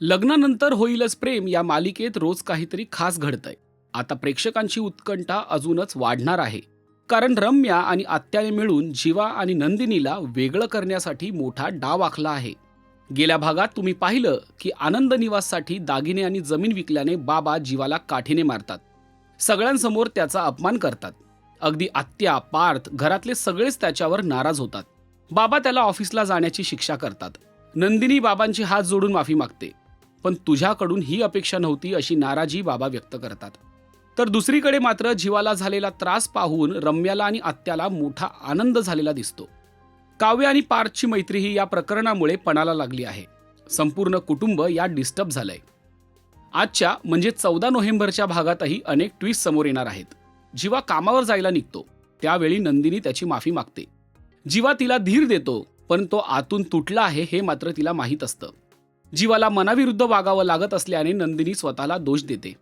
लग्नानंतर होईलच प्रेम या मालिकेत रोज काहीतरी खास घडतंय. आता प्रेक्षकांची उत्कंठा अजूनच वाढणार आहे. कारण रम्या आणि आत्याने मिळून जीवा आणि नंदिनीला वेगळं करण्यासाठी मोठा डाव आखला आहे. गेल्या भागात तुम्ही पाहिलं की आनंद निवाससाठी दागिने आणि जमीन विकल्याने बाबा जीवाला काठीने मारतात. सगळ्यांसमोर त्याचा अपमान करतात. अगदी आत्या पार्थ घरातले सगळेच त्याच्यावर नाराज होतात. बाबा त्याला ऑफिसला जाण्याची शिक्षा करतात. नंदिनी बाबांची हात जोडून माफी मागते. पण तुझ्याकडून ही अपेक्षा नव्हती अशी नाराजी बाबा व्यक्त करतात. तर दुसरीकडे मात्र जीवाला झालेला त्रास पाहून रम्याला आणि आत्याला मोठा आनंद झालेला दिसतो. काव्य आणि पार्थची मैत्रीही या प्रकरणामुळे पणाला लागली आहे. संपूर्ण कुटुंब यात डिस्टर्ब झालंय. आजच्या म्हणजे चौदा नोव्हेंबरच्या भागातही अनेक ट्विस्ट समोर येणार आहेत. जीवा कामावर जायला निघतो. त्यावेळी नंदिनी त्याची माफी मागते. जीवा तिला धीर देतो पण तो आतून तुटला आहे हे मात्र तिला माहीत असतं. जीवाला मनाविरुद्ध वागावं लागत असल्याने नंदिनी स्वतःला दोष देते.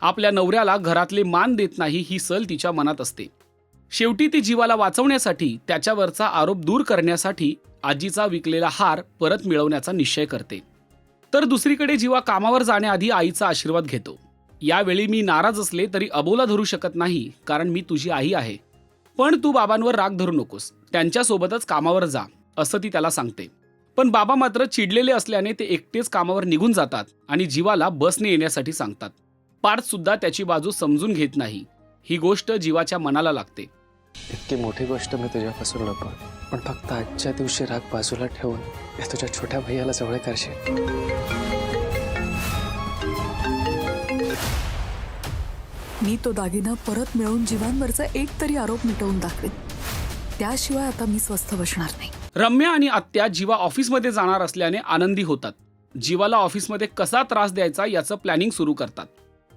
आपल्या नवऱ्याला घरातले मान देत नाही ही सल तिच्या मनात असते. शेवटी ती जीवाला वाचवण्यासाठी त्याच्यावरचा आरोप दूर करण्यासाठी आजीचा विकलेला हार परत मिळवण्याचा निश्चय करते. तर दुसरीकडे जीवा कामावर जाण्याआधी आईचा आशीर्वाद घेतो. यावेळी मी नाराज असले तरी अबोला धरू शकत नाही कारण मी तुझी आई आहे. पण तू बाबांवर राग धरू नकोस. त्यांच्यासोबतच कामावर जा असं ती त्याला सांगते. पण बाबा मात्र चिडलेले असल्याने ते एकटेच कामावर निघून जातात आणि जीवाला बसने येण्यासाठी सांगतात. पार्थ सुद्धा त्याची बाजू समजून घेत नाही. ही गोष्ट जीवाच्या मनाला लागते. इतकी मोठी गोष्ट मी तुझ्यापासून लपवत पण फक्त आजच्या दिवशी राग बाजूला ठेवून हे तुझ्या छोट्या भैयाला जवळ करशील. मी तो दागिना परत मिळवून जीवांवरचा एक तरी आरोप मिटवून दाखवेन. त्याशिवाय आता मी स्वस्थ बसणार नाही. रम्या आणि आत्या जीवा ऑफिसमध्ये जाणार असल्याने आनंदी होतात. जीवाला ऑफिसमध्ये कसा त्रास द्यायचा याचं प्लॅनिंग सुरू करतात.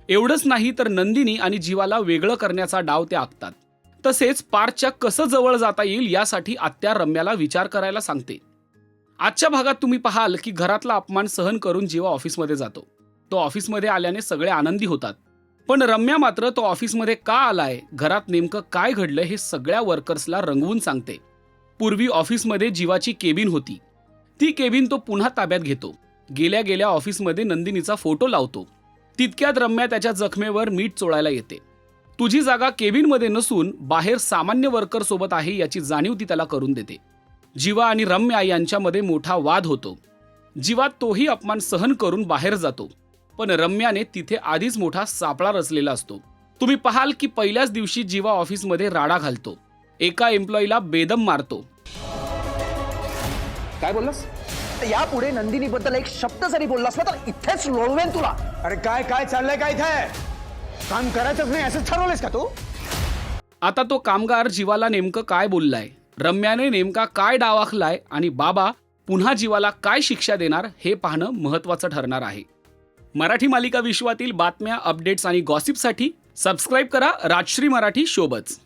एवढंच नाही तर नंदिनी आणि जीवाला वेगळं करण्याचा डाव ते आखतात. तसेच पार्कच्या कसं जवळ जाता येईल यासाठी आत्या रम्याला विचार करायला सांगते. आजच्या भागात तुम्ही पाहाल की घरातला अपमान सहन करून जीवा ऑफिसमध्ये जातो. तो ऑफिसमध्ये आल्याने सगळे आनंदी होतात. पण रम्या मात्र तो ऑफिसमध्ये का आलाय घरात नेमकं काय घडलं हे सगळ्या वर्कर्सला रंगवून सांगते. पूर्वी ऑफिसमध्ये जीवाची केबिन होती. ती केबिन तो पुन्हा ताब्यात घेतो. गेल्या गेल्या ऑफिसमध्ये नंदिनीचा फोटो लावतो. तितक्यात रम्या त्याच्या जखमेवर मीठ चोळायला येते. तुझी जागा केबिनमध्ये नसून बाहेर सामान्य वर्कर सोबत आहे याची जाणीव ती त्याला करून देते. जीवा आणि रम्या यांच्यामध्ये मोठा वाद होतो. जीवा तोही अपमान सहन करून बाहेर जातो. पण रम्याने तिथे आधीच मोठा सापळा रचलेला असतो. तुम्ही पाहाल की पहिल्याच दिवशी जीवा ऑफिसमध्ये राडा घालतो. एका एम्प्लॉईला बेदम मारतो. काय बोललास? यापुढे नंदिनी बद्दल एक शब्द जरी बोललास ना तर इथेच लोळवेन तुला. अरे काय काय चाललंय काय इथे? काम करायचंच नाही असंच ठरवलंयस का तू? आता तो कामगार जीवाला नेमकं काय बोललाय? रम्याने नेमका काय डाव आखलाय? आणि बाबा पुन्हा जीवाला काय शिक्षा देणार? हे पाहणं महत्वाचं ठरणार आहे. मराठी मालिका विश्वातील बातम्या अपडेट्स आणि गॉसिपसाठी सबस्क्राईब करा राजश्री मराठी शोबच